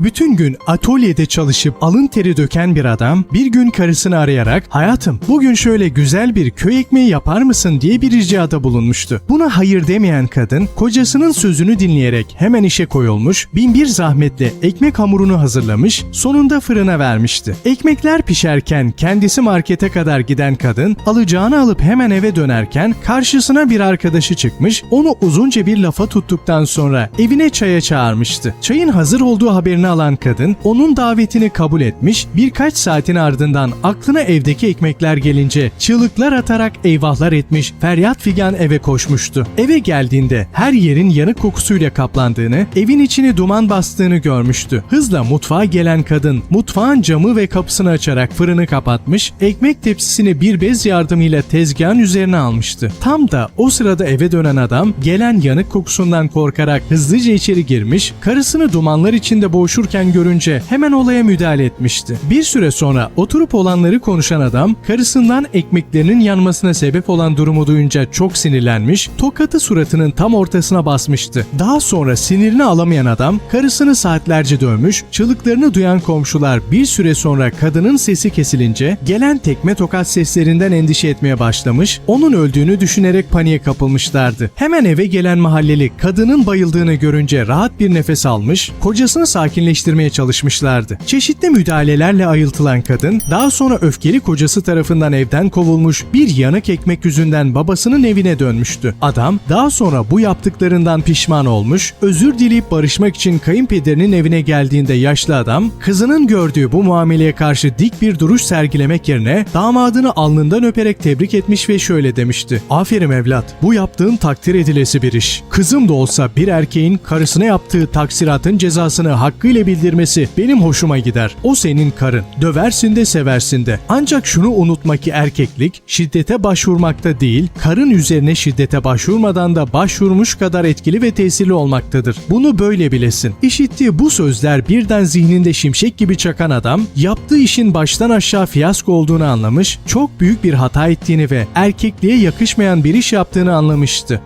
Bütün gün atölyede çalışıp alın teri döken bir adam bir gün karısını arayarak hayatım bugün şöyle güzel bir köy ekmeği yapar mısın diye bir ricada bulunmuştu. Buna hayır demeyen kadın kocasının sözünü dinleyerek hemen işe koyulmuş bin bir zahmetle ekmek hamurunu hazırlamış sonunda fırına vermişti. Ekmekler pişerken kendisi markete kadar giden kadın alacağını alıp hemen eve dönerken karşısına bir arkadaşı çıkmış onu uzunca bir lafa tuttuktan sonra evine çaya çağırmıştı. Çayın hazır olduğu haberini alan kadın onun davetini kabul etmiş birkaç saatin ardından aklına evdeki ekmekler gelince çığlıklar atarak eyvahlar etmiş feryat figan eve koşmuştu. Eve geldiğinde her yerin yanık kokusuyla kaplandığını evin içini duman bastığını görmüştü. Hızla mutfağa gelen kadın mutfağın camı ve kapısını açarak fırını kapatmış ekmek tepsisini bir bez yardımıyla tezgahın üzerine almıştı. Tam da o sırada eve dönen adam gelen yanık kokusundan korkarak hızlıca içeri girmiş karısını dumanlar içinde boğuşurken görünce hemen olaya müdahale etmişti. Bir süre sonra oturup olanları konuşan adam karısından ekmeklerinin yanmasına sebep olan durumu duyunca çok sinirlenmiş, tokatı suratının tam ortasına basmıştı. Daha sonra sinirini alamayan adam karısını saatlerce dövmüş, çığlıklarını duyan komşular bir süre sonra kadının sesi kesilince gelen tekme tokat seslerinden endişe etmeye başlamış, onun öldüğünü düşünerek paniğe kapılmışlardı. Hemen eve gelen mahalleli kadının bayıldığını görünce rahat bir nefes almış, kocasını sakinleştirmeye çalışmışlardı. Çeşitli müdahalelerle ayıltılan kadın daha sonra öfkeli kocası tarafından evden kovulmuş bir yanık ekmek yüzünden babasının evine dönmüştü. Adam daha sonra bu yaptıklarından pişman olmuş, özür dileyip barışmak için kayınpederinin evine geldiğinde yaşlı adam kızının gördüğü bu muameleye karşı dik bir duruş sergilemek yerine damadını alnından öperek tebrik etmiş ve şöyle demişti. Aferin evlat, bu yaptığın takdir edilesi bir iş. Kızım da olsa bir erkeğin karısına yaptığı taksiratın cezasını hakkıyla bildirmesi benim hoşuma gider. O senin karın. Döversin de seversin de. Ancak şunu unutma ki erkeklik şiddete başvurmakta değil, karın üzerine şiddete başvurmadan da başvurmuş kadar etkili ve tesirli olmaktadır. Bunu böyle bilesin. İşittiği bu sözler birden zihninde şimşek gibi çakan adam, yaptığı işin baştan aşağı fiyasko olduğunu anlamış, çok büyük bir hata ettiğini ve erkekliğe yakışmayan bir iş yaptığını anlamıştı.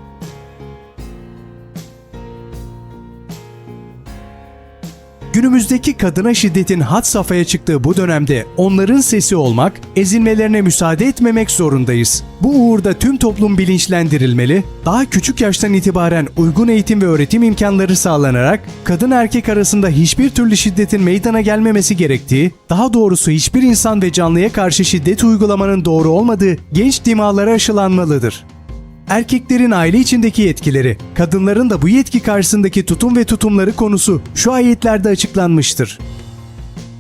Günümüzdeki kadına şiddetin had safhaya çıktığı bu dönemde onların sesi olmak, ezilmelerine müsaade etmemek zorundayız. Bu uğurda tüm toplum bilinçlendirilmeli, daha küçük yaştan itibaren uygun eğitim ve öğretim imkanları sağlanarak kadın erkek arasında hiçbir türlü şiddetin meydana gelmemesi gerektiği, daha doğrusu hiçbir insan ve canlıya karşı şiddet uygulamanın doğru olmadığı genç dimalara aşılanmalıdır. Erkeklerin aile içindeki yetkileri, kadınların da bu yetki karşısındaki tutum ve tutumları konusu şu ayetlerde açıklanmıştır.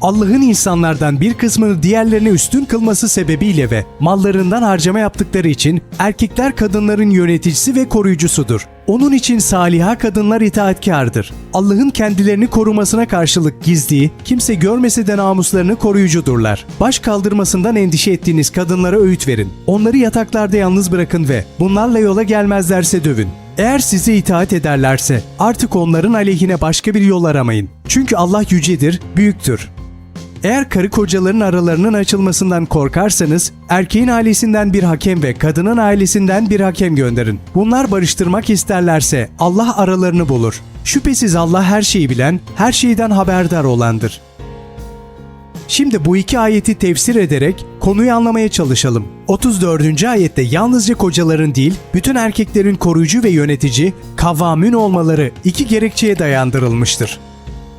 Allah'ın insanlardan bir kısmını diğerlerine üstün kılması sebebiyle ve mallarından harcama yaptıkları için erkekler kadınların yöneticisi ve koruyucusudur. Onun için saliha kadınlar itaatkardır. Allah'ın kendilerini korumasına karşılık gizliği, kimse görmese de namuslarını koruyucudurlar. Baş kaldırmasından endişe ettiğiniz kadınlara öğüt verin. Onları yataklarda yalnız bırakın ve bunlarla yola gelmezlerse dövün. Eğer size itaat ederlerse artık onların aleyhine başka bir yol aramayın. Çünkü Allah yücedir, büyüktür. Eğer karı kocaların aralarının açılmasından korkarsanız erkeğin ailesinden bir hakem ve kadının ailesinden bir hakem gönderin. Bunlar barıştırmak isterlerse Allah aralarını bulur. Şüphesiz Allah her şeyi bilen, her şeyden haberdar olandır. Şimdi bu iki ayeti tefsir ederek konuyu anlamaya çalışalım. 34. ayette yalnızca kocaların değil, bütün erkeklerin koruyucu ve yönetici, kavvamün olmaları iki gerekçeye dayandırılmıştır.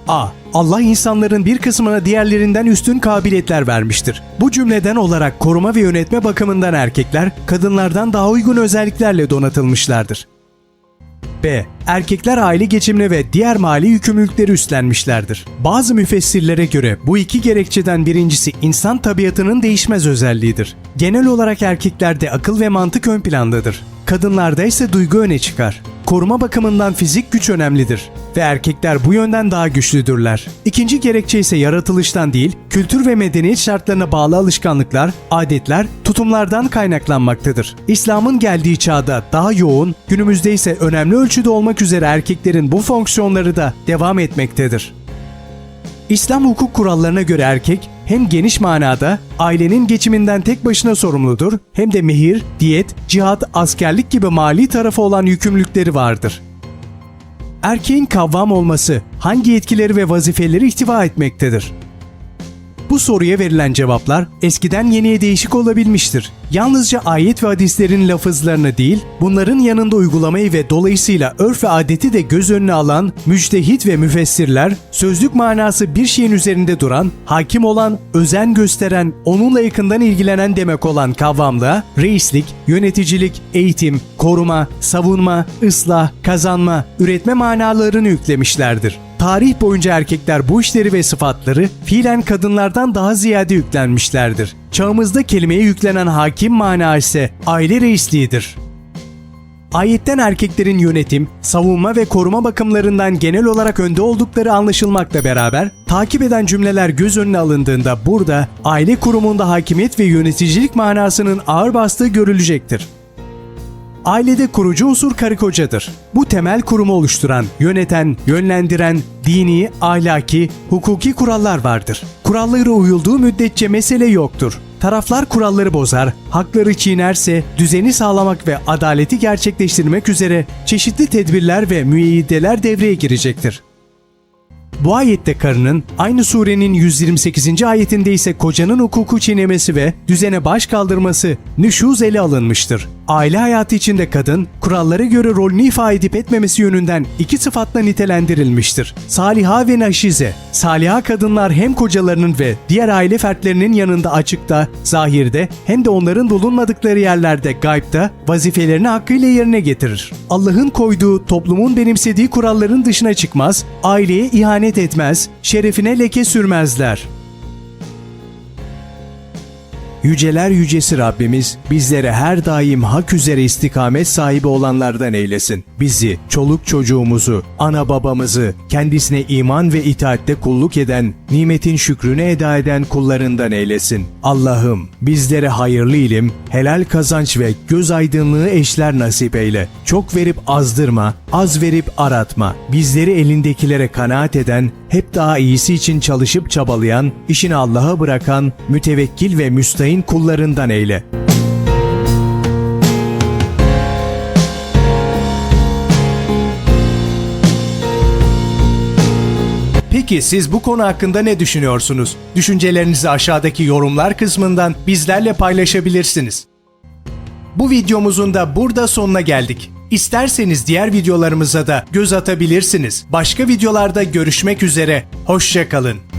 A. Allah insanların bir kısmına diğerlerinden üstün kabiliyetler vermiştir. Bu cümleden olarak koruma ve yönetme bakımından erkekler kadınlardan daha uygun özelliklerle donatılmışlardır. B. Erkekler aile geçimine ve diğer mali yükümlülükleri üstlenmişlerdir. Bazı müfessirlere göre bu iki gerekçeden birincisi insan tabiatının değişmez özelliğidir. Genel olarak erkeklerde akıl ve mantık ön plandadır. Kadınlarda ise duygu öne çıkar. Koruma bakımından fizik güç önemlidir ve erkekler bu yönden daha güçlüdürler. İkinci gerekçe ise yaratılıştan değil, kültür ve medeniyet şartlarına bağlı alışkanlıklar, adetler, tutumlardan kaynaklanmaktadır. İslam'ın geldiği çağda daha yoğun, günümüzde ise önemli ölçüde olmak üzere erkeklerin bu fonksiyonları da devam etmektedir. İslam hukuk kurallarına göre erkek hem geniş manada ailenin geçiminden tek başına sorumludur hem de mehir, diyet, cihat, askerlik gibi mali tarafı olan yükümlülükleri vardır. Erkeğin kavvam olması hangi yetkileri ve vazifeleri ihtiva etmektedir? Bu soruya verilen cevaplar eskiden yeniye değişik olabilmiştir. Yalnızca ayet ve hadislerin lafızlarını değil, bunların yanında uygulamayı ve dolayısıyla örf ve adeti de göz önüne alan müçtehit ve müfessirler, sözlük manası bir şeyin üzerinde duran, hakim olan, özen gösteren, onunla yakından ilgilenen demek olan kavramlığa, reislik, yöneticilik, eğitim, koruma, savunma, ıslah, kazanma, üretme manalarını yüklemişlerdir. Tarih boyunca erkekler bu işleri ve sıfatları fiilen kadınlardan daha ziyade yüklenmişlerdir. Çağımızda kelimeye yüklenen hakim mana ise aile reisliğidir. Ayetten erkeklerin yönetim, savunma ve koruma bakımlarından genel olarak önde oldukları anlaşılmakla beraber takip eden cümleler göz önüne alındığında burada aile kurumunda hakimiyet ve yöneticilik manasının ağır bastığı görülecektir. Ailede kurucu unsur karı kocadır. Bu temel kurumu oluşturan, yöneten, yönlendiren, dini, ahlaki, hukuki kurallar vardır. Kuralları uyulduğu müddetçe mesele yoktur. Taraflar kuralları bozar, hakları çiğnerse düzeni sağlamak ve adaleti gerçekleştirmek üzere çeşitli tedbirler ve müeyyideler devreye girecektir. Bu ayette karının aynı surenin 128. ayetinde ise kocanın hukuku çiğnemesi ve düzene baş kaldırması nüşuz ele alınmıştır. Aile hayatı içinde kadın kurallara göre rolünü ifa edip etmemesi yönünden iki sıfatla nitelendirilmiştir. Saliha ve naşize. Saliha kadınlar hem kocalarının ve diğer aile fertlerinin yanında açıkta, zahirde hem de onların bulunmadıkları yerlerde gaybda vazifelerini hakkıyla yerine getirir. Allah'ın koyduğu, toplumun benimsediği kuralların dışına çıkmaz, aileye ihanet etmez, şerefine leke sürmezler. Yüceler yücesi Rabbimiz bizlere her daim hak üzere istikamet sahibi olanlardan eylesin. Bizi, çoluk çocuğumuzu, ana babamızı, kendisine iman ve itaatte kulluk eden, nimetin şükrünü eda eden kullarından eylesin. Allah'ım bizlere hayırlı ilim, helal kazanç ve göz aydınlığı eşler nasip eyle. Çok verip azdırma, az verip aratma. Bizleri elindekilere kanaat eden, hep daha iyisi için çalışıp çabalayan, işini Allah'a bırakan, mütevekkil ve müstahin kullarından eyle. Peki siz bu konu hakkında ne düşünüyorsunuz? Düşüncelerinizi aşağıdaki yorumlar kısmından bizlerle paylaşabilirsiniz. Bu videomuzun da burada sonuna geldik. İsterseniz diğer videolarımıza da göz atabilirsiniz. Başka videolarda görüşmek üzere. Hoşçakalın.